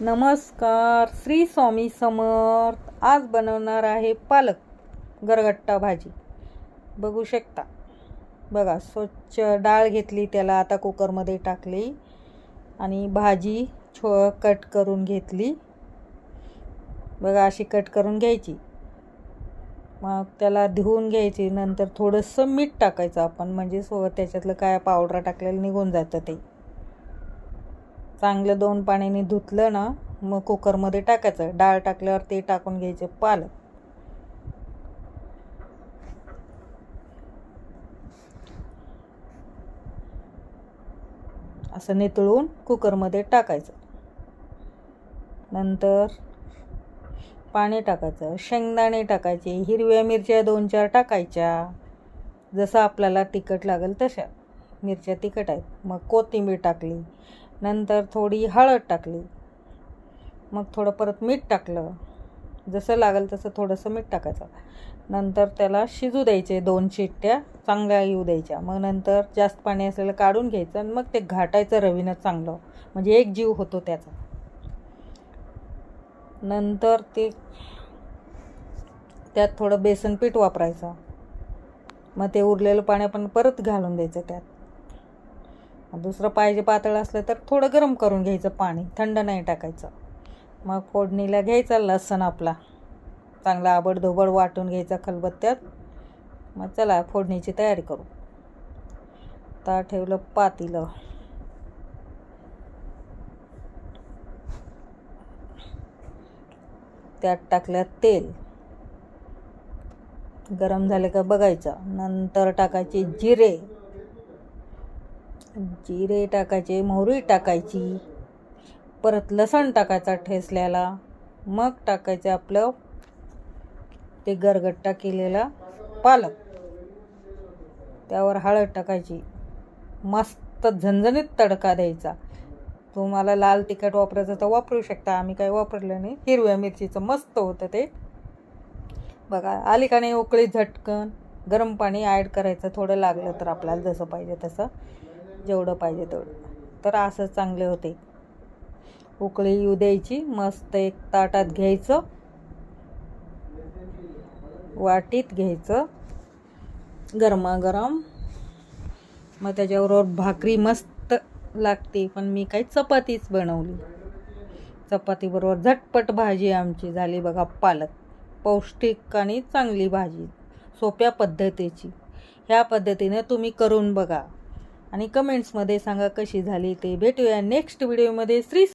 नमस्कार श्री स्वामी समर्थ. आज बनवणार आहे पालक गरगट्टा भाजी. बघू शकता. बघा स्वच्छ डाळ घेतली त्याला आता कुकरमध्ये टाकली आणि भाजी छो कट करून घेतली. बघा अशी कट करून घ्यायची. मग त्याला धुवून घ्यायची नंतर थोडंसं मीठ टाकायचं आपण. म्हणजे सो त्याच्यातलं काय पावडर टाकलेलं निघून जातं ते. चांगलं दोन पाण्याने धुतलं ना मग कुकरमध्ये टाकायचं. डाळ टाकल्यावर ते टाकून घ्यायचे पालक. असं नितळून कुकरमध्ये टाकायचं. नंतर पाणी टाकायचं. शेंगदाणे टाकायचे हिरव्या मिरच्या दोन चार टाकायच्या. जसं आपल्याला तिखट लागेल तशा मिरच्या तिखट आहेत. मग कोथिंबीर टाकली. नंतर थोडी हळद टाकली. मग थोडं परत मीठ टाकलं. जसं लागेल तसं थोडंसं मीठ टाकायचं. नंतर त्याला शिजू द्यायचे दोन शिट्ट्या चांगल्या येऊ द्यायच्या. मग नंतर जास्त पाणी असलेलं काढून घ्यायचं आणि मग ते घाटायचं रवीनं चांगलं. म्हणजे एक जीव होतो त्याचा. नंतर ते त्यात थोडं बेसन पीठ वापरायचं. मग ते उरलेलं पाणी आपण परत घालून द्यायचं त्यात. दुसरं पाहिजे पातळ असलं तर थोडं गरम करून घ्यायचं पाणी थंड नाही टाकायचं. मग फोडणीला घ्यायचा लसण आपला. चांगला आबडधोबड वाटून घ्यायचा खलबत्त्यात. मग चला फोडणीची तयारी करू. ता ठेवलं पातीलं. त्यात टाकलं तेल. गरम झाले का बघायचं. नंतर टाकायचे जिरे. जिरे टाकायचे मोहरी टाकायची परत लसण टाकायचा ठेसल्याला मग टाकायचं आपलं ते गरगट्टा केलेला पालक. त्यावर हळद टाकायची. मस्त झणझणीत तडका द्यायचा. तुम्हाला लाल तिखट वापरायचं तर वापरू शकता. आम्ही काही वापरलं नाही. हिरव्या मिरचीचं मस्त होतं ते. बघा आली का नाही उकळी झटकन. गरम पाणी ॲड करायचं. थोडं लागलं तर आपल्याला जसं पाहिजे तसं. जेवढं पाहिजे तेवढं. तर असं चांगले होते. उकळी येऊ द्यायची मस्त एक ताटात घ्यायचं. वाटीत घ्यायचं. गरमागरम. मग त्याच्याबरोबर भाकरी मस्त लागते पण मी काही चपातीच बनवली. चपातीबरोबर झटपट भाजी आमची झाली बघा पालक. पौष्टिक आणि चांगली भाजी. सोप्या पद्धतीची. ह्या पद्धतीने तुम्ही करून बघा. आणि कमेंट्समध्ये सांगा कशी झाली ते. भेटूया नेक्स्ट व्हिडिओमध्ये श्री